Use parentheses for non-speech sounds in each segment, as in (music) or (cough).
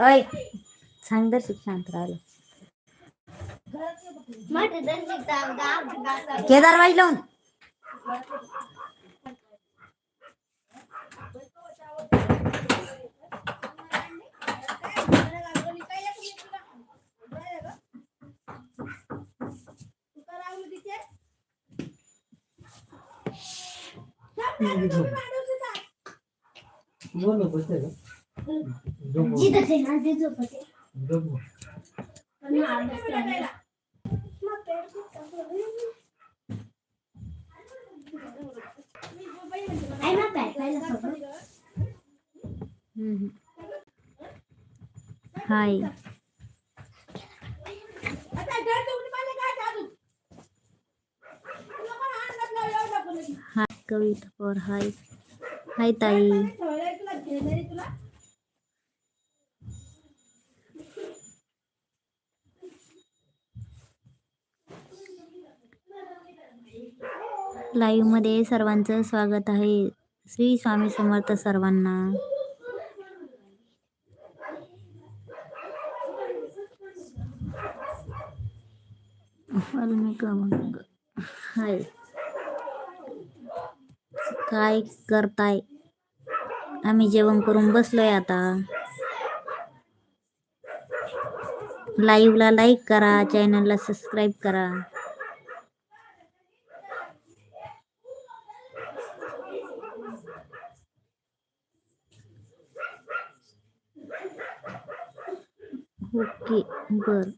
अय सांग दर्शक शांत राहिलं केदार वाज लावून. हाय हाय कविता हाय हाय ताई लाईव्हमध्ये सर्वांचं स्वागत आहे. श्री स्वामी समर्थ सर्वांना. हाय. काय करताय? आम्ही जेवण करून बसलोय आता. लाईव्हला लाईक करा चॅनलला सबस्क्राईब करा. ओके बर.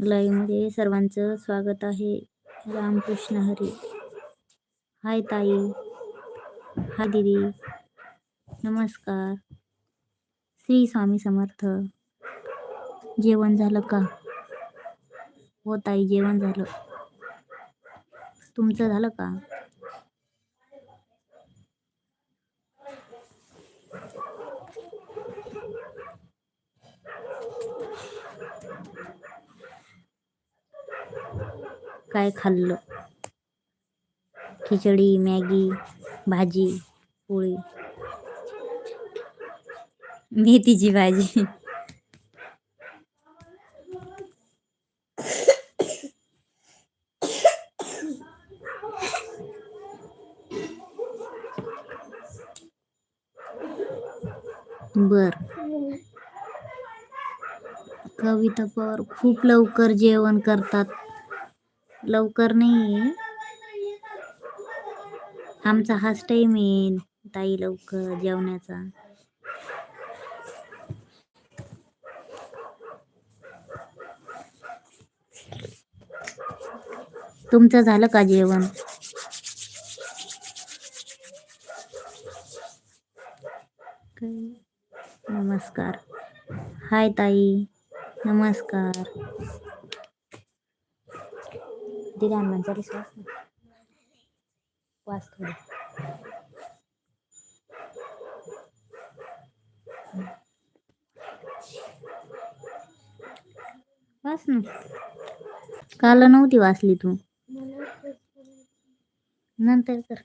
लाईव्ह सर्वांचं स्वागत आहे. रामकृष्ण हरी. हाय ताई. हाय दिदी. नमस्कार. श्री स्वामी समर्थ. जेवण झालं का? हो ताई जेवण झालं. तुमचं झालं का? काय खाल्लं? खिचडी मॅगी भाजी पोळी. मेथीची भाजी. बर. कविता पवार खूप लवकर जेवण करतात. लवकर नाही आमचा हाच टाईम आहे ताई लवकर जेवण्याचा. तुमचं झालं का जेवण? नमस्कार. हाय ताई. नमस्कार. चालीसा वाच ना. वाच थोडी. वाच ना. काल नव्हती वाचली तू. नंतर कर.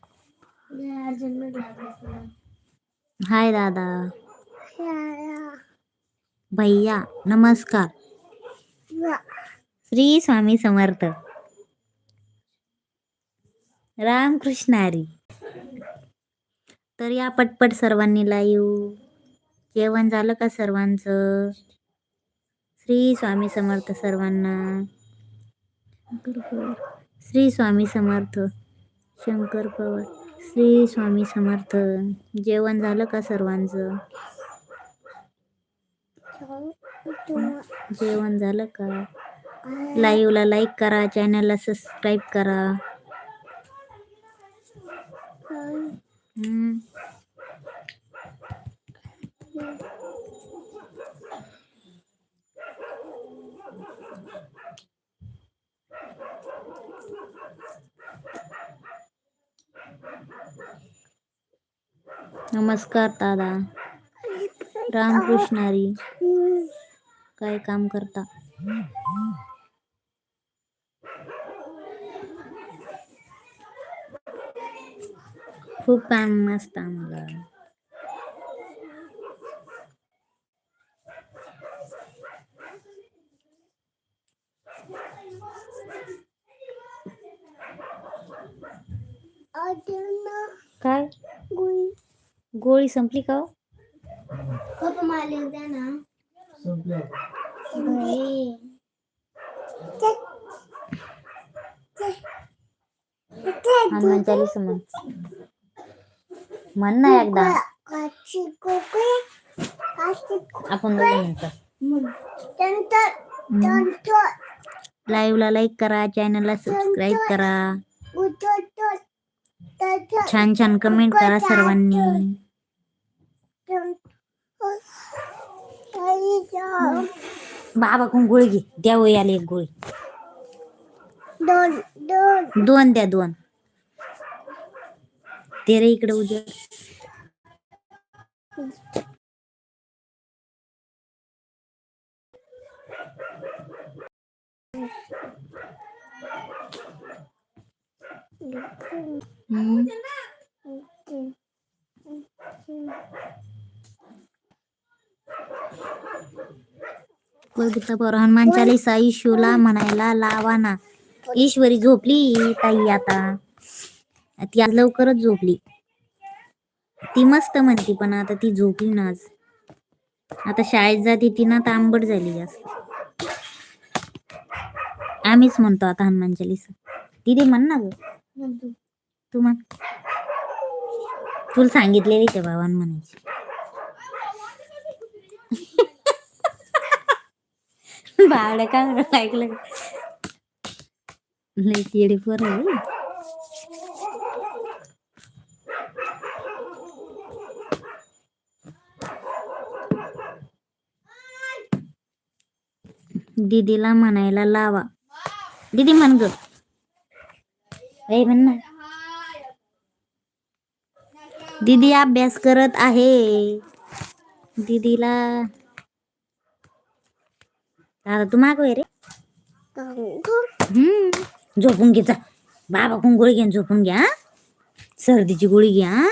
हाय दादा. भैया नमस्कार. श्री स्वामी समर्थ. रामकृष्ण हरी तर या पटपट सर्वांनी लाईव. जेवण झालं का सर्वांचं? श्री स्वामी समर्थ सर्वांना. श्री स्वामी समर्थ शंकर पवार. श्री स्वामी समर्थ जेवण झालं का सर्वांचं? जेवण झालं का? लाईव्हला लाईक करा चॅनलला सबस्क्राईब करा हम्म. नमस्कार दादा. रामकृष्णारी. काय काम करता? खूप काम असतं आम्हाला. काय? गोळी. संपली का हो? हनुमान चालीसा म्हण म्हण ना एकदा. आपण लाईव्हला लाईक करा चॅनलला सबस्क्राईब करा. छान छान कमेंट करा सर्वांनी. बाबा कोण गोळी घे द्या आली एक गोळी. दोन द्या दोन. ते रे इकडे उद्या हम्म. बघितलं हनुमान चालीसा ईशूला म्हणायला लावा ना ईश्वरी झोपली ताई आता ती आज लवकरच झोपली. ती मस्त म्हणती पण आता ती झोपली ना आज. आता शाळेत जाते ती ना आता आंबट झाली जास्त. आम्हीच म्हणतो आता हनुमान चालीसा दिदी म्हण ना ग. तू म्हण. तुला सांगितलेली त्या भावान म्हणायची. बावड्या का ऐकलं? लय येडे पोर दीदीला म्हणायला लावा. दीदी म्हण ग. म्हण दीदी अभ्यास करत आहे. दीदीला दादा तू मागवय रे. हम्म. झोपून घे जा. बाबा कोण गोळी घ्या झोपून घ्या? सर्दीची गोळी घ्या?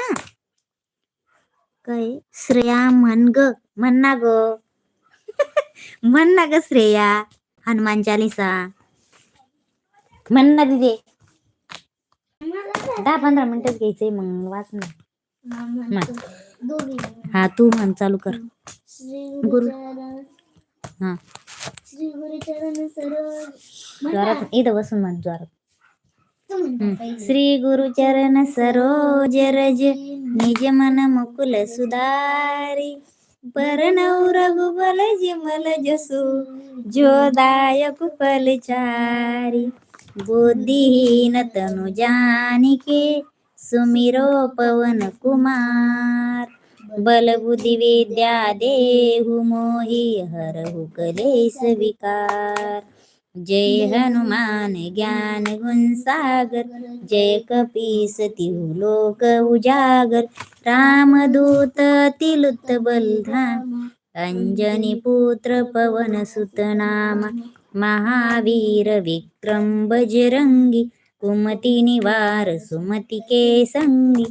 काय? श्रेया म्हण ग. म्हण ना ग. म्हण ना ग श्रेया हनुमान चालीसा. म्हण ना दिदी दहा पंधरा मिनिटच घ्यायचंय मग वाच ना. हा तू म्हण चालू कर. गुरु. हा. श्री गुरुचरण सरोज जोरात इथं बसून म्हण जोरात. श्री गुरुचरण सरोज रज निज मन मुकुल सुधारी. परनौ रघुबल जिमल जसु जोदायक फलचारी. बुद्धिहीन तनु जानिके सुमिरो पवन कुमार. बल बुद्धि विद्या देहु मोहि हरहु कलेस विकार. जय हनुमान ज्ञान गुण सागर जय कपीस तिहु लोक उजागर. कामदूत तिलुत बलधाम अंजनी पुत्र पवन सुत नामा महावीर विक्रम बजरंगी कुमती निवार सुमती के संगी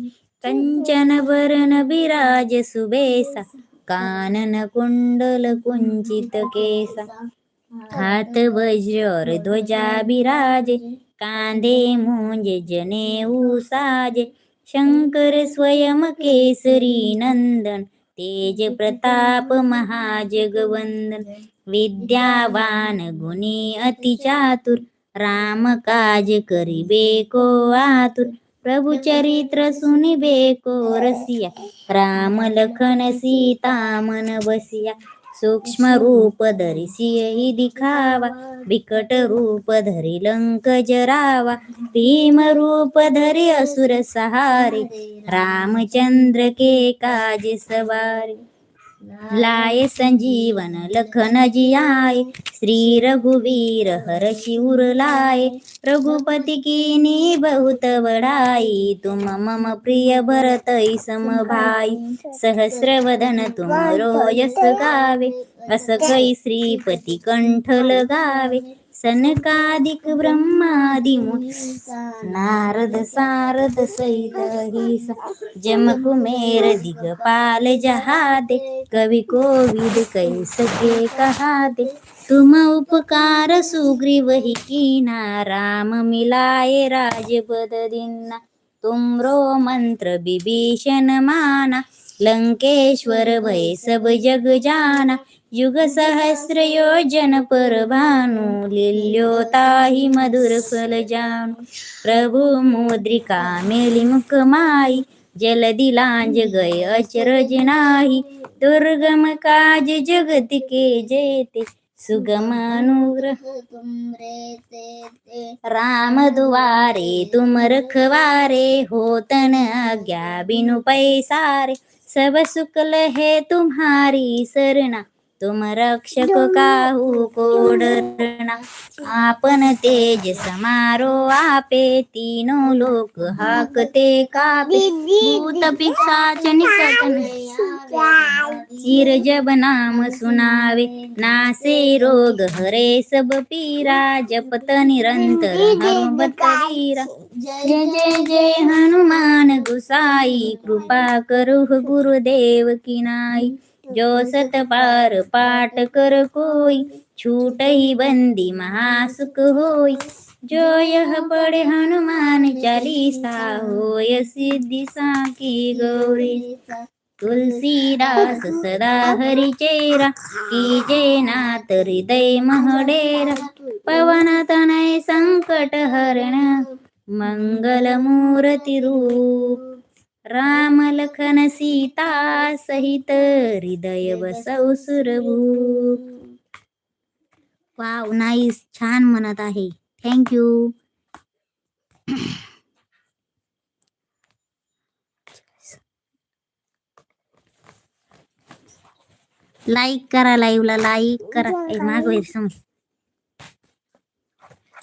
कंचन वरण विराज सुबेसा कानन कुंडल कुंचित केसा हात वज्र और ध्वजा बिराजे कांधे मुंज जनेऊ साजे शंकर स्वयं केसरी नंदन तेज प्रताप महाजगवंदन विद्यावान गुणी अति चातुर राम काज करिबे को आतुर प्रभु चरित्र सुनिबे को रसिया राम लखन सीता मन बसिया सूक्ष्म रूप धरि सियहि दिखावा विकट रूप धरि लंक जरावा भीम रूप धरि असुर सहारे रामचंद्र के काज सवारी। लाय संजीवन लखन जियाय श्री रघुवीर हर शिवर लाय रघुपति कीनी बहुत बड़ाई तुम मम प्रिय भरत सम भाई सहस्र वदन तुम रोयस गावे अस कै श्रीपति कंठ लगावे सनकादिक ब्रह्मादि नारद सारद सहित हिसा जम कुमेर दिगपाल जहादे कवि कोविद कह सके कहादे। तुम उपकार सुग्रीव ही कीना राम मिलाए राजपद दिन्ना। तुमरो मंत्र विभीषण माना लंकेश्वर भय सब जग जाना। युग सहस्र योजन पर भानु मधुर फल जानु प्रभु मुद्रिका मेली मुख माई जल दिलांज गए अचरज नाही। दुर्गम काज जगत के जेते सुगम अनुग्रह। राम दुवारे तुम रखवारे होतन आज्ञा बिनु पैसारे। सब सुकल है तुम्हारी सरना। तुम रक्षक काहू कोडरणा. आपण तेज समारो आपे तीनों लोक हाकते कापे. भूत पिशाच निकट चिर जब नाम सुनावे. नासे रोग हरे सब पीरा. जपत निरंतर हनुमत वीरा. जय जय जय हनुमान गुसाई. कृपा करो गुरुदेव किनाई जो सत पार पाठ कर कोई छूट ही बंदी महासुख होय जो यह पढ़े हनुमान चालीसा होय सिद्धि साकी गौरी। तुलसीदास सदा हरि चेरा की नाथ हृदय महडेरा। पवन तनय संकट हरण मंगल मूर्ति रूप। राम लखन सीता सहित हृदय बसव सुरभूप वाव नाईस छान म्हणत आहे. थँक्यू लाईक करा लाईव्हला लाईक करा. ए मागं समज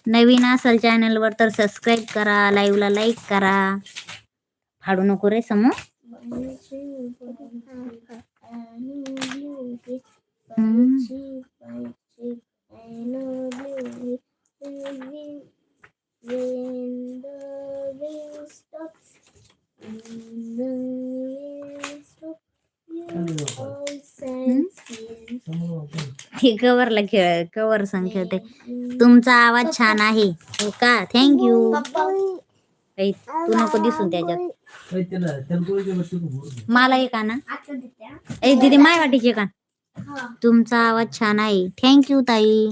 नवीन असाल चॅनलवर तर सबस्क्राईब करा लाईव्हला लाईक करा. हाडू नको रे समोर हम्म. हे कवरला खेळ कवर संग खेळते तुमचा आवाज छान आहे. हो का? थँक्यू तू नको दिसून त्याच्यात. मला एक ना ए दीदी माय वाटीचे का तुमचा आवाज छान आहे. थँक्यू ताई.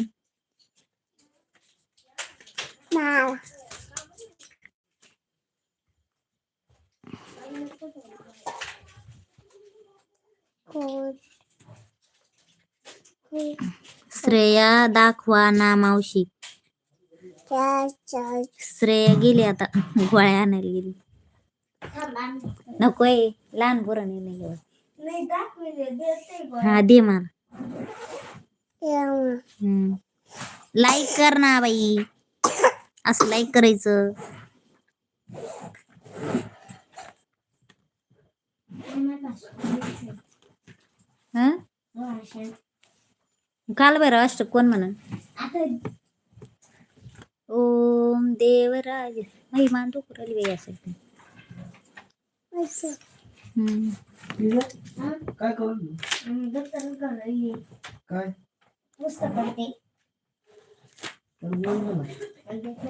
श्रेया दाखवा ना मावशी. श्रेया गेली आता. गोळ्या आणायला गेली. नकोय. लहान पोरं नाही. हा दे मला. लाईक कर ना बाई. असं लाईक करायचं. हं? काल बरं अष्ट कोण म्हणून? ओम देवराज. नाही मांडू कुराली बाई असेल हम्म. काय करू.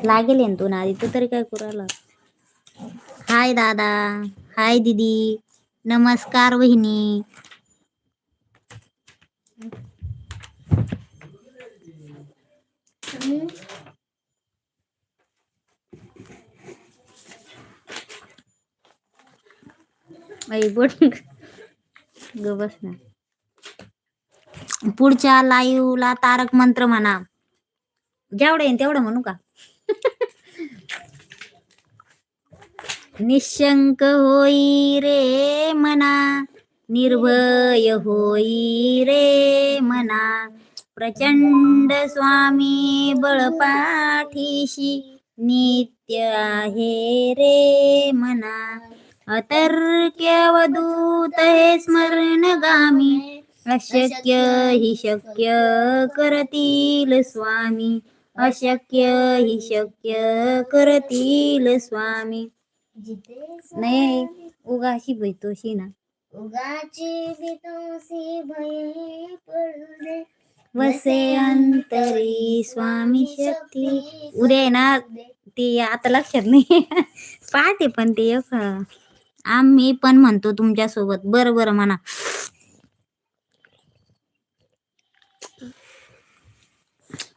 लागेल आहे ना तू ना आधी तू तरी काय कुराला हाय दादा. हाय दीदी. नमस्कार वहिनी आई बोट ग बस ना. पुढच्या लाईव्हला तारक मंत्र म्हणा. जेवढं येईन तेवढं म्हणू का? (laughs) निशंक होई रे मना निर्भय होई रे मना. प्रचंड स्वामी बळपाठीशी नित्य आहे रे मना. अतर्क्यवधूत हे स्मरणगामी अशक्य हि शक्य करतील स्वामी अशक्य हि शक्य करतील स्वामी. नाही उगाशी बैतोशी ना. उगाची भये पडू दे वसे अंतरी स्वामी शक्ती. उद्या ना ते आता लक्षात नाही. (laughs) पाहते पण ते एक आम्ही पण म्हणतो तुमच्यासोबत. बरं बरं म्हणा.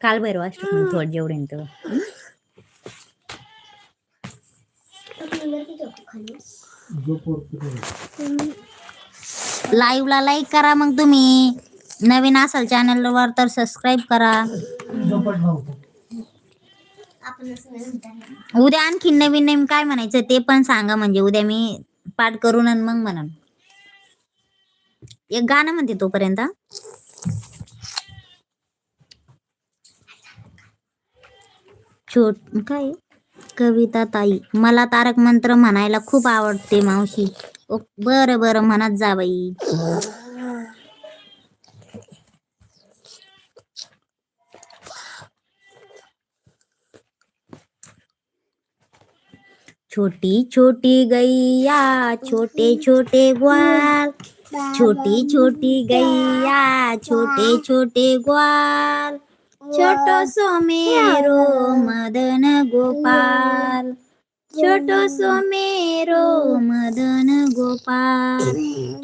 काल भैरव अष्टक थोडं जेवढे तेव्हा लाईव्हला लाईक करा मग तुम्ही. नवीन असाल चॅनलवर तर सबस्क्राईब करा. उद्या आणखी नवीन नवीन काय म्हणायचं ते पण सांगा म्हणजे उद्या मी पाठ करून आणि मग म्हणन एक गाणं म्हणते तोपर्यंत. छोट काय? कविता ताई मला तारक मंत्र म्हणायला खूप आवडते मावशी. ओ, बरं बरं म्हणत जा बाई. छोटी छोटी गैया छोटे छोटे ग्वाल। छोटी छोटी गैया छोटे छोटे ग्वाल। छोटो सो मेरो मदन गोपाल। छोटो सो मेरो मदन गोपाल।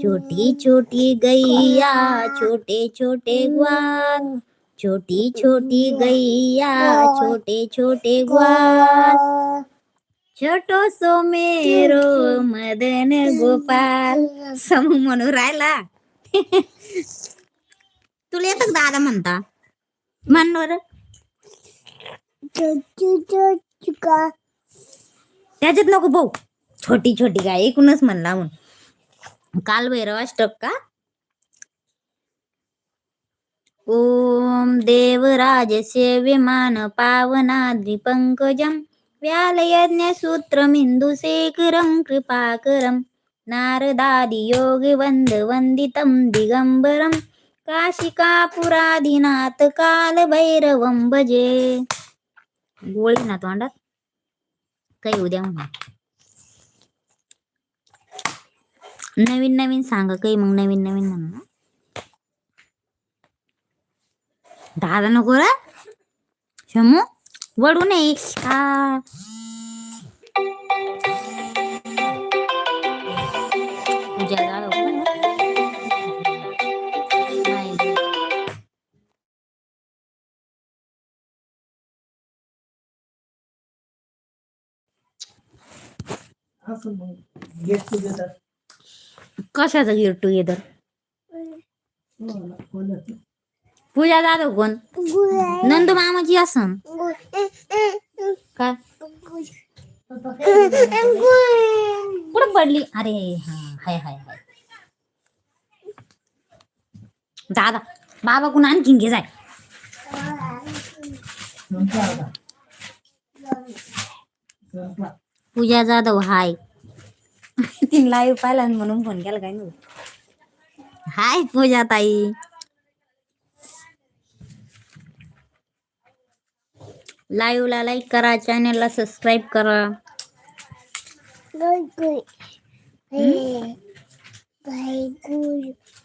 छोटी छोटी गैया छोटे छोटे ग्वाल। छोटी छोटी गैया छोटे छोटे ग्वाल। छोटो सो मेरो मदन गोपाल. समू म्हणून राहिला. तुला येतं दादा म्हणता? म्हणणार त्याच्यात नको भाऊ. छोटी छोटी गाय. एकूणच म्हणला म्हणून. काल भैरव अष्टक का? ओम देवराजस्य विमान पावनाद्रिपङ्कजं व्यालयज्ञसूत्रमिन्दुशेखरं कृपाकरं नारदादियोगिवन्दवन्दितं दिगम्बरं काशिकापुराधिनाथ कालभैरवं भजे। गोळी ना तोंडात? काही उद्या मग नवीन नवीन सांगा काही मग नवीन नवीन म्हणा दादा नको रे? शमू? वडू नये. आ. पूजा गेट टुगेदर कशाचं गेट टुगेदर पूजा जाधव कोण? नंदू मामाची असन. काय? कुठं पडली? अरे हा हाय हाय हाय. दादा बाबा कुण आणखीन घे जाय. संपला आता संपला पूजा जाधव हाय. तीन लाईव्ह पाहिला आणि म्हणून फोन केला काय नाही. हाय पूजा ताई लाईव्ह ला लाईक करा चॅनलला सबस्क्राईब करा.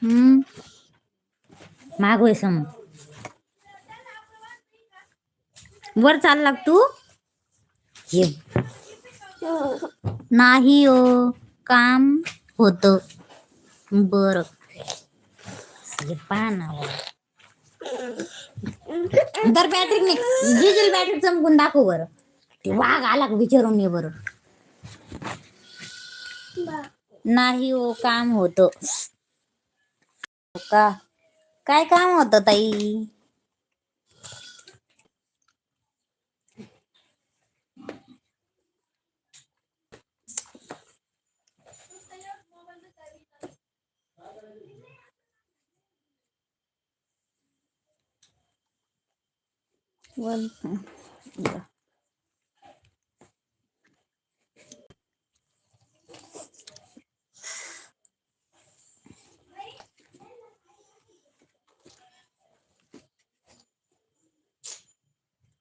हम्म? माग होय सम. वर चाल लाग तू. ये. नाही ओ काम होत. बर. हे पहा ना वर. तर बॅटरी ने डिझेल बॅटरी चमकून दाखव बर. ते वाघ आला विचारून ये बरं. नाही हो काम होत. हो का? काय काम होत ताई? वन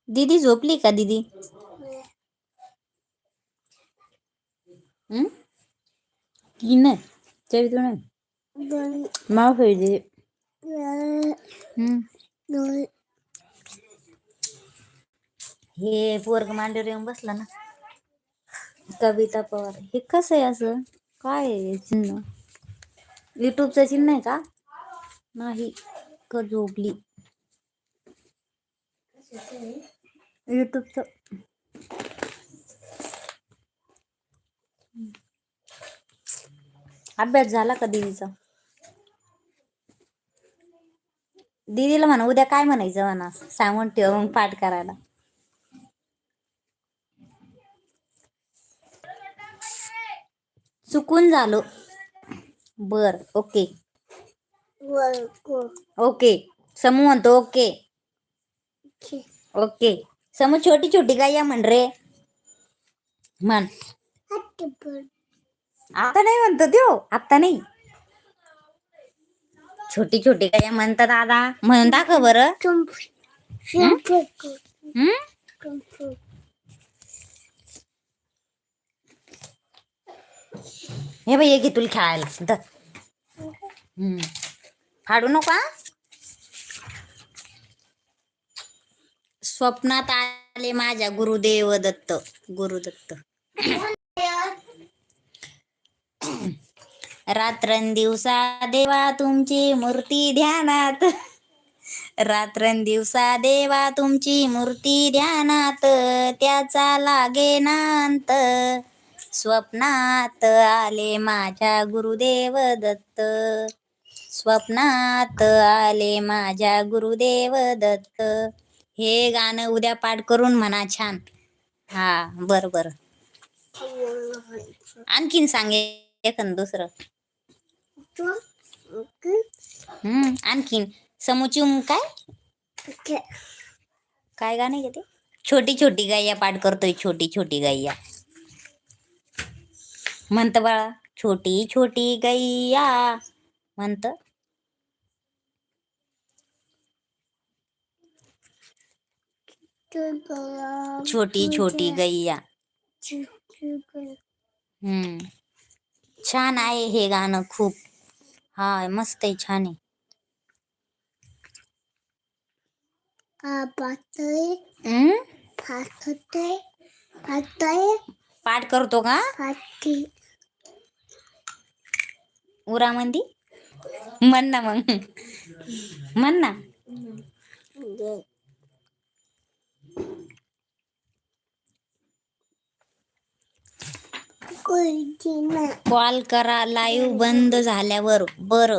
दीदी झोपली का दीदी हम्म की नाही चवी तू नाही माव दे हम्म हे पोरग मांडीवर येऊन बसला ना. कविता पवार. हे कसं आहे असं? काय आहे हे चिन्ह? युट्यूबचं चिन्ह आहे का? नाही. का झोपली युट्यूबचं. अभ्यास झाला का दिदीचा? दिदीला म्हणा उद्या काय म्हणायचं म्हणा? सांगून ठेव मग पाठ करायला. चुकून झालो. बर ओके. ओके. समू म्हणतो ओके. ओके. समू छोटी छोटी गाय म्हण रे. म्हण. आता नाही म्हणतो त्यो आता नाही. छोटी छोटी गाय म्हणतात दादा. म्हणून दाखव बरं. हम्म? हे बाई हे घे तुला खेळायला. धर. फाडू नका स्वप्नात आले माझ्या गुरुदेव दत्त. गुरुदत्त. रात्रंदिवसा देवा तुमची मूर्ती ध्यानात. रात्रंदिवसा देवा तुमची मूर्ती ध्यानात. त्याचा लागे नांत. स्वप्नात आले माझ्या गुरुदेव दत्त. स्वप्नात आले माझ्या गुरुदेव दत्त. हे गाणं उद्या पाठ करून म्हणा छान. हा बर बर. आणखीन सांगे एखादं दुसरं. हम्म आणखीन. समुचुम काय? काय गाणे घेते छोटी छोटी गैया पाठ करतोय छोटी छोटी गैया म्हणत बाळा छोटी छोटी गैया। म्हणत छोटी छोटी गैया। हम्म छान आहे हे गाणं खूप. हा मस्त आहे छान आहे. हम्म? पाठ करतो का? उरामंदी? म्हण ना मग. म्हण ना. कॉल करा लाईव्ह बंद झाल्यावर. बर.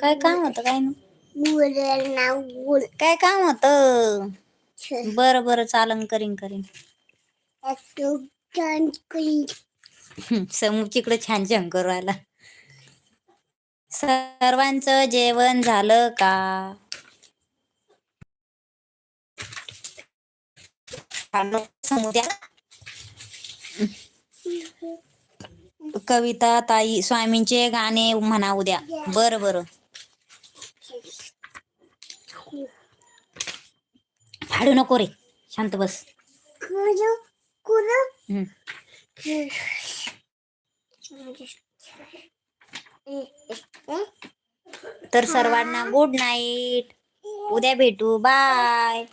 काय काम होतं काय ना काय काम होतं? बर बर. चालन करीन करीन. (laughs) समूचिकडे छान छान करू राहिला सर्वांचं जेवण झालं का? कविता ताई स्वामींचे गाणे म्हणा उद्या बर बर. फाडू नको रे. शांत बस. हम्म. तर सर्वांना गुड नाईट उद्या भेटू बाय